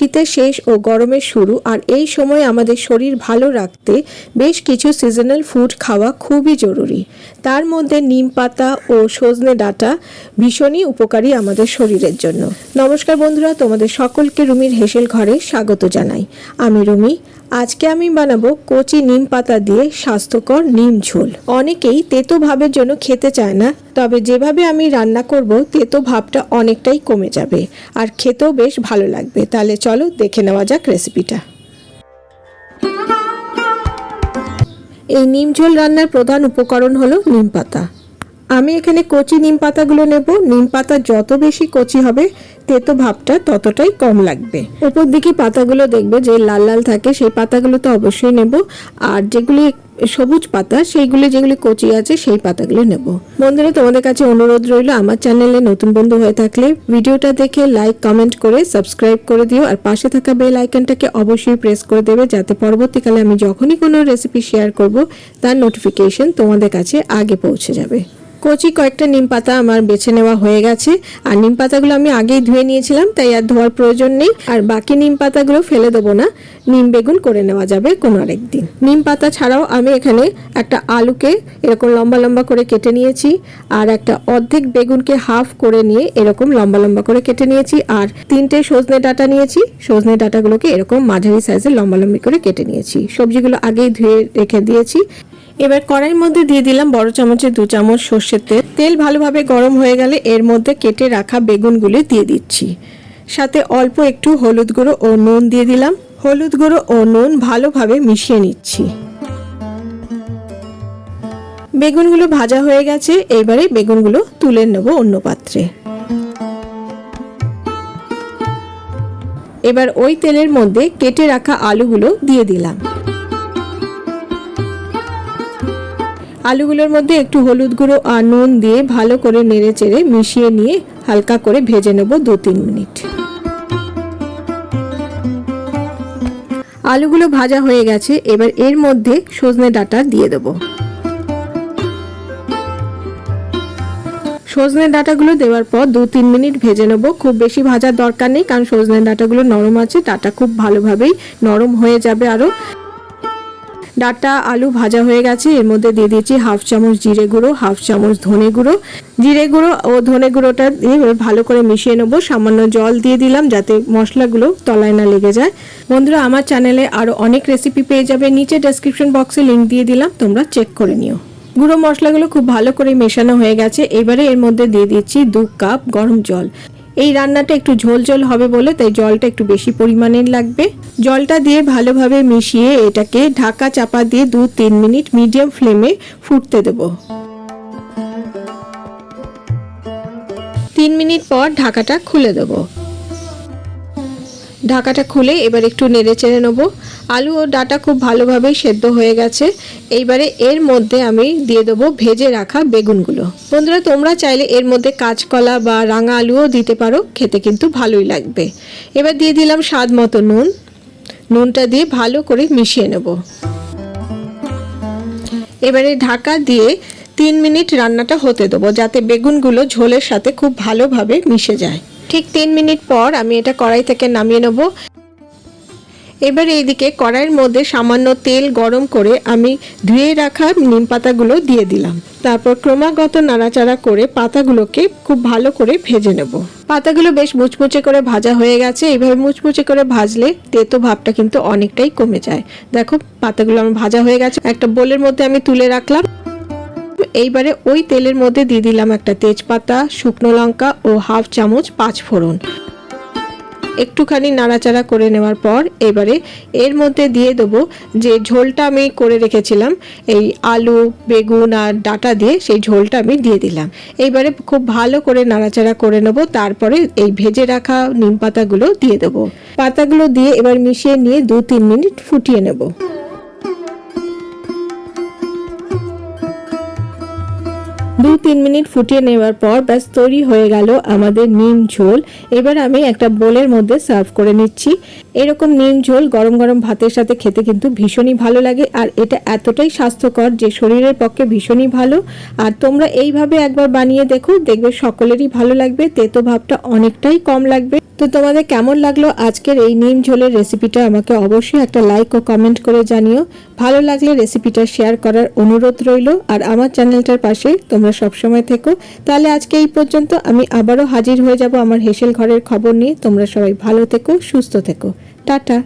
শীতের শেষ ও গরমের শুরু, আর এই সময় আমাদের শরীর ভালো রাখতে বেশ কিছু সিজনাল ফুড খাওয়া খুবই জরুরি। তার মধ্যে নিম পাতা ও সজনে ডাটা ভীষণই উপকারী আমাদের শরীরের জন্য। নমস্কার বন্ধুরা, তোমাদের সকলকে রুমির হেসেল ঘরে স্বাগত জানাই। আমি রুমি আজকে আমি বানাবো কচি নিম পাতা দিয়ে স্বাস্থ্যকর নিম ঝোল। অনেকেই তেতো ভাবের জন্য খেতে চায় না, তবে যেভাবে আমি রান্না করব, তেতো ভাবটা অনেকটাই কমে যাবে আর খেতেও বেশ ভালো লাগবে। তাহলে চলো দেখে নেওয়া যাক রেসিপিটা। এই নিম ঝোল রান্নার প্রধান উপকরণ হলো নিম পাতা। আমি এখানে কচি নিম পাতাগুলো নেব। নিম পাতা যত বেশি কচি হবে, তেতো ভাবটা ততটাই কম লাগবে। উপর দিকে পাতাগুলো দেখবে যে লাল লাল থাকে, সেই পাতাগুলো তো অবশ্যই নেব। আর যেগুলি সবুজ পাতা, সেইগুলি যেগুলি কচি আছে, সেই পাতাগুলো নেব। বন্ধুরা, তোমাদের কাছে অনুরোধ রইল, আমার চ্যানেলে নতুন বন্ধু হয়ে থাকলে ভিডিওটা দেখে লাইক কমেন্ট করে সাবস্ক্রাইব করে দিও। আর পাশে থাকা বেল আইকনটাকে অবশ্যই প্রেস করে দেবে, যাতে পরবর্তীকালে আমি যখনই কোনো রেসিপি শেয়ার করব, তার নোটিফিকেশন তোমাদের কাছে আগে পৌঁছে যাবে। কচি কয়েকটা নিম পাতা আমার বেছে নেওয়া হয়ে গেছে। আর নিম পাতাগুলো আমি আগেই ধুয়ে নিয়েছিলাম, তাই আর ধোয়ার প্রয়োজন নেই। আর বাকি নিম পাতাগুলো ফেলে দেবো না। নিম বেগুন করে নেওয়া যাবে কোনো আরেক দিন। নিম পাতা ছাড়াও আমি এখানে একটা আলুকে এরকম লম্বা লম্বা করে কেটে নিয়েছি, আর একটা অর্ধেক বেগুনকে হাফ করে নিয়ে এরকম লম্বা লম্বা করে কেটে নিয়েছি, আর তিনটে সজনে ডাটা নিয়েছি। সজনে ডাটাগুলোকে এরকম মাঝারি সাইজের লম্বা লম্বি করে কেটে নিয়েছি। সবজিগুলো আগেই ধুয়ে রেখে দিয়েছি। এবার কড়াইয়ের মধ্যে দিয়ে দিলাম বড় চামচের দু চামচ সর্ষের তেল। তেল ভালোভাবে গরম হয়ে গেলে এর মধ্যে কেটে রাখা বেগুনগুলি দিয়ে দিচ্ছি। সাথে অল্প একটু হলুদ গুঁড়ো ও নুন দিয়ে দিলাম। হলুদ গুঁড়ো ও নুন ভালোভাবে মিশিয়ে নিচ্ছি। বেগুনগুলো ভাজা হয়ে গেছে, এবারে বেগুনগুলো তুলে নেব অন্য পাত্রে। এবার ওই তেলের মধ্যে কেটে রাখা আলুগুলো দিয়ে দিলাম। আলুগুলোর মধ্যে একটু হলুদ গুঁড়ো আর নুন দিয়ে ভালো করে নেড়ে চেড়ে মিশিয়ে নিয়ে হালকা করে ভেজে নেব দু তিন মিনিট। আলুগুলো ভাজা হয়ে গেছে, এবার এর মধ্যে সজনে ডাঁটা দিয়ে দেব। সজনে ডাঁটাগুলো দেওয়ার পর দু তিন মিনিট ভেজে নেব। খুব বেশি ভাজার দরকার নেই, কারণ সজনে ডাঁটাগুলো নরম আছে, ডাঁটা খুব ভালোভাবেই নরম হয়ে যাবে আরও। ডাটা আলু ভাজা হয়ে গেছে। এর মধ্যে দিয়ে দিয়েছি হাফ চামচ জিরে গুঁড়ো, হাফ চামচ ধনে গুঁড়ো। জিরে গুঁড়ো ও ধনে গুঁড়োটা দিয়ে ভালো করে মিশিয়ে নেব। সামান্য জল দিয়ে দিলাম যাতে মশলাগুলো তলায় না লেগে যায়। বন্ধুরা, আমার চ্যানেলে আরও অনেক রেসিপি পেয়ে যাবে। নিচে ডেসক্রিপশন বক্সে লিঙ্ক দিয়ে দিলাম, তোমরা চেক করে নিও। গুঁড়ো মশলাগুলো খুব ভালো করে মেশানো হয়ে গেছে। এবারে এর মধ্যে দিয়ে দিচ্ছি দু কাপ গরম জল। এই রান্নাটা একটু ঝোল ঝোল হবে বলে, তাই জলটা একটু বেশি পরিমাণের লাগবে। জলটা দিয়ে ভালোভাবে মিশিয়ে এটাকে ঢাকা চাপা দিয়ে দু তিন মিনিট মিডিয়াম ফ্লেমে ফুটতে দেব। তিন মিনিট পর ঢাকাটা খুলে দেবো। ঢাকাটা খুলে এবার একটু নেড়ে চেড়ে নেব। আলু ও ডাটা খুব ভালোভাবেই সেদ্ধ হয়ে গেছে। এইবারে এর মধ্যে আমি দিয়ে দেবো ভেজে রাখা বেগুনগুলো। বন্ধুরা, তোমরা চাইলে এর মধ্যে কাঁচকলা বা রাঙা আলুও দিতে পারো, খেতে কিন্তু ভালোই লাগবে। এবার দিয়ে দিলাম স্বাদ মতো নুন। নুনটা দিয়ে ভালো করে মিশিয়ে নেব। এবারে ঢাকা দিয়ে তিন মিনিট রান্নাটা হতে দেবো, যাতে বেগুনগুলো ঝোলের সাথে খুব ভালোভাবে মিশে যায়। ঠিক তিন মিনিট পর আমি এটা কড়াই থেকে নামিয়ে নেব। এবার এইদিকে কড়াইয়ের মধ্যে সামান্য তেল গরম করে আমি ধুয়ে রাখা নিম পাতাগুলো দিয়ে দিলাম। তারপর ক্রমাগত নাড়াচাড়া করে পাতাগুলোকে খুব ভালো করে ভেজে নেব। পাতাগুলো বেশ মুচমুচে করে ভাজা হয়ে গেছে। এইভাবে মুচমুচে করে ভাজলে তেতো ভাবটা কিন্তু অনেকটাই কমে যায়। দেখো, পাতাগুলো আমার ভাজা হয়ে গেছে। একটা বোলের মধ্যে আমি তুলে রাখলাম। এইবারে ওই তেলের মধ্যে দিয়ে দিলাম একটা তেজপাতা, শুকনো লঙ্কা ও হাফ চামচ পাঁচ ফোড়ন। একটুখানি নাড়াচাড়া করে নেওয়ার পর এবারে এর মধ্যে দিয়ে দেবো যে ঝোলটা আমি করে রেখেছিলাম, এই আলু, বেগুন আর ডাটা দিয়ে সেই ঝোলটা আমি দিয়ে দিলাম। এইবারে খুব ভালো করে নাড়াচাড়া করে নেব, তারপরে এই ভেজে রাখা নিম পাতাগুলো দিয়ে দেবো। পাতাগুলো দিয়ে এবার মিশিয়ে নিয়ে দু তিন মিনিট ফুটিয়ে নেব। দু তিন মিনিট ফুটিয়ে নেওয়ার পর ব্যাস তৈরি হয়ে গেল আমাদের নিম ঝোল। এবার আমি একটা বোলের মধ্যে সার্ভ করে নিচ্ছি। এরকম নিম ঝোল গরম গরম ভাতের সাথে খেতে কিন্তু ভীষণই ভালো লাগে আর এটা এতটাই স্বাস্থ্যকর যে শরীরের পক্ষে ভীষণই ভালো। আর তোমরা এইভাবে একবার বানিয়ে দেখো, দেখবে সকলেরই ভালো লাগবে, তেতো ভাবটা অনেকটাই কম লাগবে। তো তোমাদের কেমন লাগল আজকের এই নিম ঝোলের রেসিপিটা আমাকে অবশ্যই একটা লাইক ও কমেন্ট করে জানিও। ভালো লাগলে রেসিপিটা শেয়ার করার অনুরোধ রইল। আর আমার চ্যানেলটার পাশে তোমরা সবসময় থেকো। তাহলে আজকে এই পর্যন্ত আমি আবারও হাজির হয়ে যাব আমার হেসেল ঘরের খবর নিয়ে। তোমরা সবাই ভালো থেকো, সুস্থ থেকো। টাটা।